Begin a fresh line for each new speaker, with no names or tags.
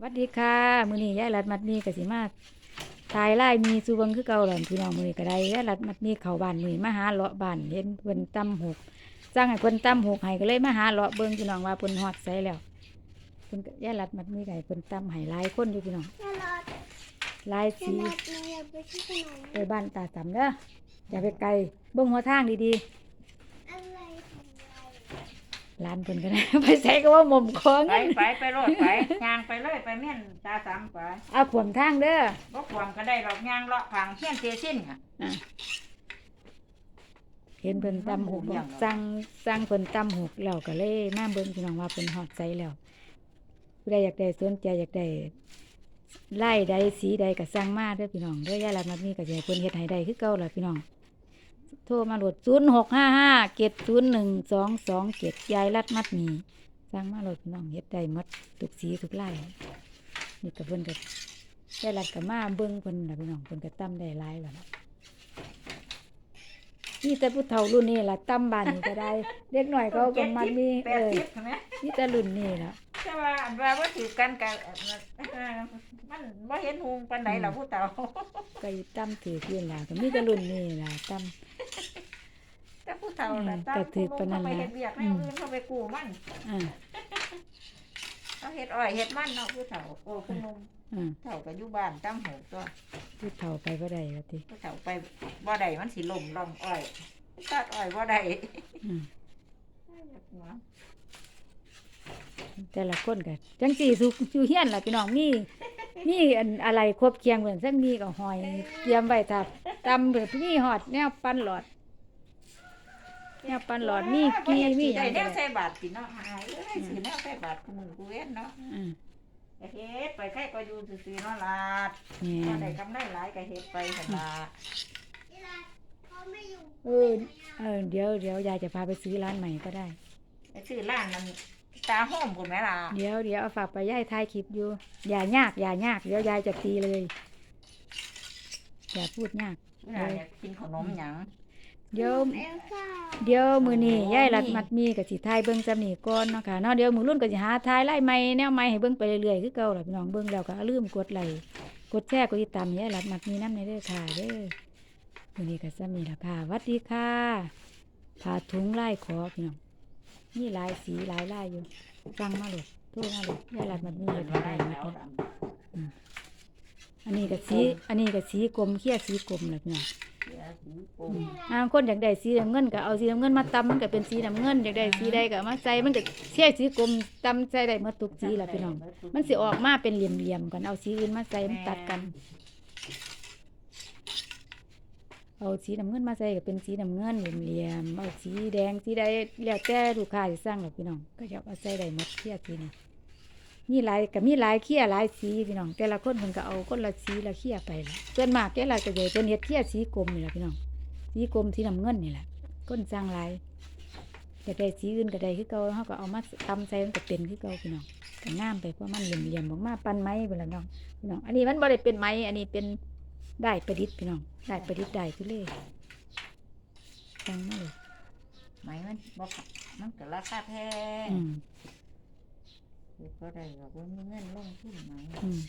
หวัสดีค่ะมื้อนี้ยายรัดมัดมีกสิมาตายไล่มีสู่เบิงคือเก่าหล่ะพี่น้องมื้อนี้ก็ได้ยายรัดมัดมีเข้าบ้านมื้อนี้มาหาเลาะบ้านเห็นเพิ่นตำหกจ้างให้เพิ่นตำหกให้ก็เลยมาหาเลาะเบิ่งพี่น้องว่าเพิ่นฮอดไสแล้วเพิ่นก็ยายรัดมัดมีก็ให้เพิ่นตำให้หลายคนอยู่พี่น้อง
ตลอด
หลาย
ต
สี
ลอดเลยอยากไปที่ขนม
ไปบ้านตาสำเด้ออย่าไปไกลเบิ่งหัวทางดี
อะไรของเรา
ๆร้านเพิ่นก็ได้ไปใส่ก็ว่าหม่อมคอ
ไป
เงิน
ไปไปรถไปย่างไปเลยไปเม่นตาสามไป
เอาขวมทางเด้อ
บ่ความก็ได้ดอกย่างเลาะผังเฮียนเสียสิ้นอะ
อะเห็นเพิ่นตำหก
มันบ่อย่างเนาะ
สั่งสั่งเพิ่นตำหกแล้วก็เลยมาเบิ่งพี่น้องว่าเพิ่นฮอดใจแล้วผู้ใดอยากได้สนใจอยากได้ไล่ใดสีใดก็สั่งมาเด้อพี่น้องเด้อยายรัดมามีก็สิให้เพิ่นเฮ็ดให้ได้คือเก่าล่ะพี่น้อง โทรมาโหลด0655 70122ยายรัดมัดหมีสั่งมาโหลดพี่น้องเฮ็ดได้หมดทุกสีทุกลายนี่ก็เพิ่นก็ยายรัดก็มาเบิ่งเพิ่นล่ะพี่น้องเพิ่นก็ตำได้หลายแล้วล่ะนี่แต่ผู้เฒ่ารุ่นนี้ล่ะตั้มบ้านนี่ก็ได้ เด็กหน่อยเขาก็มันมี
แป
เอ
ด
อ
สิบใช่ไหม
นี่แต่รุ่นนี้ล่ะ
แต่ว่าอันว่าบ่ถือกันกับมันบ่เห็นหุงปานใดล่ะผู้เฒ่า
ก็อีตั้มถือเพียนล่ะก็มีแต่รุ่นนี้ล่ะตั้ม
แต่ผู้ เฒ่าน่ะ
อืม
ตาม
ก็ถือปานนั้น
เขาไป
ล่ะ
เฮ็ดเวียกแน
อื
ว
ม
อื่นเขาไปกู้มัน
อ่า
เขาเฮ็ดอ้อยเฮ็ดมันเนาะผู้เฒ่าโอ้ผู้หนุ่ม
อ่า
เฒ่าก็อยู่บ้านตั้งหูก็
ผู้เฒ่าไปบ่ได้ว่าติ
ผู้เฒ่าไปบ่ได้มันสิล่มร่องอ้อยตัดอ้อยบ่ได้
อืม
หัว
แต่ละคนก็จังสี่สุอยู่เฮียนล่ะพี่น้องมีมีอันอะไรครบเคียงเหมือนซังมีก็หอยเตรียมไว้ถ้าตำเบิดมีฮอดแนวปั้นหลอด แนวปั้นหลอดมีกีมีหยั
ได้
ง
แน
ก็
ว
ได้
ใส่บาทสิเนาะหายเอ้ยสิแนวใส่บาทกูมือกูเว้นเนาะ
อ่า
ก็เฮ็ดไปใครก็อยู่ซื่อๆเนาะลาด
แม่
บ่
น
ได้กำไรหลายก็เฮ็ดไปหั่นล่ะ
เวลาเขาไม่อยู่
เออเออเดี๋ยวเดี๋ยวยายจะพาไปซื้อร้านใหม่ก็ได้
ไอ้ชื่อร้านนั้นตาโฮมพุ่นแม่ล่ะ
เดี๋ยวเดี๋ยวเอาฝากไปย่ายถ่ายคลิปอยู่อย่ายากอย่ายากเดี๋ยวยายจะตีเลย อย่าพูดยาก
น่าอยากกินขนมหยัง
เดี๋ยว
เอลซ่า
เดี๋ยวมือนี้
โอ้
ยายรัด
นี่
มัดมีกับสิถ่ายเบิ่งจำนี่ก่อนเนาะค่ะเนาะเดี๋ยวมือรุ่นก็สิหาถ่ายไล่ใหม่แนวใหม่ให้เบิ่งไปเรื่อยๆคือเก่าล่ะพี่น้องเบิ่งแล้วก็อย่าลืมกดไลค์กดแชร์กดติดตามยายรัดมัดมีน้ำในเด้อค่ะเด้อมือนี้ก็จะมีละค่ะหวัดดีค่ะผ้าถุงไล่ขอพี่น้องนี่หลายสีหลายลายอยู่ฟังมาเลยโทษมาเลยยายรัดมัดมี
เห็
เฮ็
น
ดให้
ว่า
ได้
ได้
หมด
แล้ว
เลยอันนี้ก็สีอันนี้ก็สีกลมเขี้ยสีกลมแหละพี่น้อง
เสียสีปู
บางคนอยากได้สีน้ำเงินก็เอาสีน้ำเงินมาตำมันก็เป็นสีน้ำเงินอยากได้สีใดก็เอามาใส่มันก็เขี้ยสีกลมตำใส่ได้หมดทุกสีแหละพี่น้อง มันสิออกมาเป็นเหลี่ยมๆกันเอาสีอื่นมาใส่มันตัดกัน เอาสีน้ำเงินมาใส่ก็เป็นสีน้ำเงินเหลี่ยมๆเอาสีแดงสีใดแล้วแต่ลูกค้าสิสั่งหรอกพี่น้อง ก็อยากเอาใส่ได้หมดเขี้ยสีนี่ มีหลายก็มีหลายเขี้ยหลายสีพี่น้อง แต่ละคนเพิ่นก็เอาคนละสีละเขี้ยไปละส่วนมากแกหลายก็จะเป็นเฮ็ดเขี้ยสีกลมนี่แหละพี่น้อง สีกลมสีน้ำเงินนี่แหละคนสั่งหลายอยากได้สีอื่นก็ได้คือเก่าเฮาก็เอามาตำใส่มันก็เป็นคือเก่าพี่น้องก็งามไปเพราะมันเหลี่ยมๆออกมาปั้นไม้เวลาน้องพี่น้อง อันนี้มันบ่ได้เป็นไม้อันนี้เป็นได้ประดิษฐ์พี่น้อง ได้ประดิษฐ์ได้ทุเล่สั่งมาเลย
ไหมมันบ่ขะมันก็ราคาแพง
อืม
ก็ได้ก็บ่มีเงินลงทุนไหม
อืม